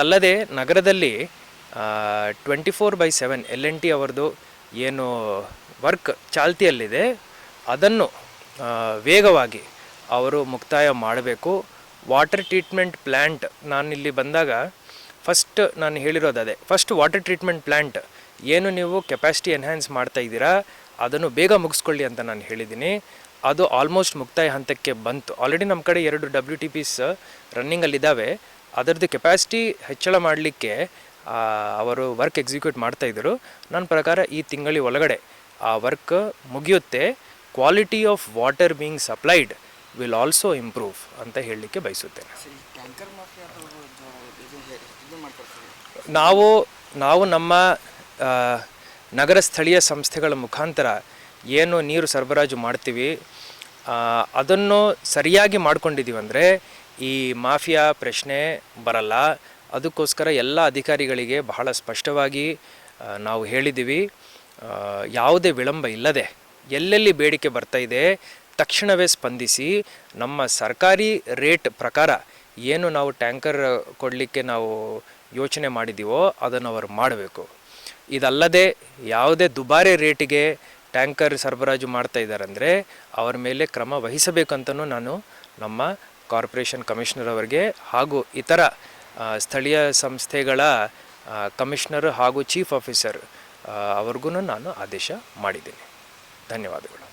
ಅಲ್ಲದೆ ನಗರದಲ್ಲಿ twenty four by seven L N T ಅವರದು ಏನು ವರ್ಕ್ ಚಾಲ್ತಿಯಲ್ಲಿದೆ. ಅದನ್ನು ವೇಗವಾಗಿ ಅವರು ಮುಕ್ತಾಯ ಮಾಡಬೇಕು. ವಾಟರ್ ಟ್ರೀಟ್ಮೆಂಟ್ ಪ್ಲ್ಯಾಂಟ್ ನಾನಿಲ್ಲಿ ಬಂದಾಗ ಫಸ್ಟ್ ನಾನು ಹೇಳಿರೋದು ಅದೇ. ಫಸ್ಟ್ ವಾಟರ್ ಟ್ರೀಟ್ಮೆಂಟ್ ಪ್ಲ್ಯಾಂಟ್ ಏನು ನೀವು ಕೆಪಾಸಿಟಿ ಎನ್ಹ್ಯಾನ್ಸ್ ಮಾಡ್ತಾ ಇದ್ದೀರಾ, ಅದನ್ನು ಬೇಗ ಮುಗಿಸ್ಕೊಳ್ಳಿ ಅಂತ ನಾನು ಹೇಳಿದ್ದೀನಿ. ಅದು ಆಲ್ಮೋಸ್ಟ್ ಮುಕ್ತಾಯ ಹಂತಕ್ಕೆ ಬಂತು. ಆಲ್ರೆಡಿ ನಮ್ಮ ಕಡೆ ಎರಡು ಡಬ್ಲ್ಯೂ ಟಿ ಪಿಸ್ ರನ್ನಿಂಗಲ್ಲಿದ್ದಾವೆ ಅದರದ್ದು ಕೆಪಾಸಿಟಿ ಹೆಚ್ಚಳ ಮಾಡಲಿಕ್ಕೆ ಅವರು ವರ್ಕ್ ಎಕ್ಸಿಕ್ಯೂಟ್ ಮಾಡ್ತಾ ಇದ್ದರು. ನನ್ನ ಪ್ರಕಾರ ಈ ತಿಂಗಳಿ ಒಳಗಡೆ ಆ ವರ್ಕ್ ಮುಗಿಯುತ್ತೆ. Quality of water being supplied will also improve ಅಂತ ಹೇಳಲಿಕ್ಕೆ ಬಯಸುತ್ತೇನೆ. ನಾವು ನಾವು ನಮ್ಮ ನಗರ ಸ್ಥಳೀಯ ಸಂಸ್ಥೆಗಳ ಮುಖಾಂತರ ಏನು ನೀರು ಸರಬರಾಜು ಮಾಡ್ತೀವಿ ಅದನ್ನು ಸರಿಯಾಗಿ ಮಾಡ್ಕೊಂಡಿದ್ದೀವಿ ಅಂದರೆ ಈ ಮಾಫಿಯಾ ಪ್ರಶ್ನೆ ಬರಲ್ಲ. ಅದಕ್ಕೋಸ್ಕರ ಎಲ್ಲ ಅಧಿಕಾರಿಗಳಿಗೆ ಬಹಳ ಸ್ಪಷ್ಟವಾಗಿ ನಾವು ಹೇಳಿದ್ದೀವಿ. ಯಾವುದೇ ವಿಳಂಬ ಇಲ್ಲದೆ ಎಲ್ಲೆಲ್ಲಿ ಬೇಡಿಕೆ ಬರ್ತಾ ಇದೆ ತಕ್ಷಣವೇ ಸ್ಪಂದಿಸಿ. ನಮ್ಮ ಸರ್ಕಾರಿ ರೇಟ್ ಪ್ರಕಾರ ಏನು ನಾವು ಟ್ಯಾಂಕರ್ ಕೊಡಲಿಕ್ಕೆ ನಾವು ಯೋಚನೆ ಮಾಡಿದ್ದೀವೋ ಅದನ್ನು ಅವರು ಮಾಡಬೇಕು. ಇದಲ್ಲದೆ ಯಾವುದೇ ದುಬಾರಿ ರೇಟಿಗೆ ಟ್ಯಾಂಕರ್ ಸರಬರಾಜು ಮಾಡ್ತಾ ಇದ್ದಾರೆ ಅಂದರೆ ಅವರ ಮೇಲೆ ಕ್ರಮ ವಹಿಸಬೇಕಂತನೂ ನಾನು ನಮ್ಮ ಕಾರ್ಪೊರೇಷನ್ ಕಮಿಷನರ್ ಅವರಿಗೆ ಹಾಗೂ ಇತರ ಸ್ಥಳೀಯ ಸಂಸ್ಥೆಗಳ ಕಮಿಷನರ್ ಹಾಗೂ ಚೀಫ್ ಆಫೀಸರ್ ಅವ್ರಿಗೂ ನಾನು ಆದೇಶ ಮಾಡಿದ್ದೇನೆ. ಧನ್ಯವಾದಗಳು.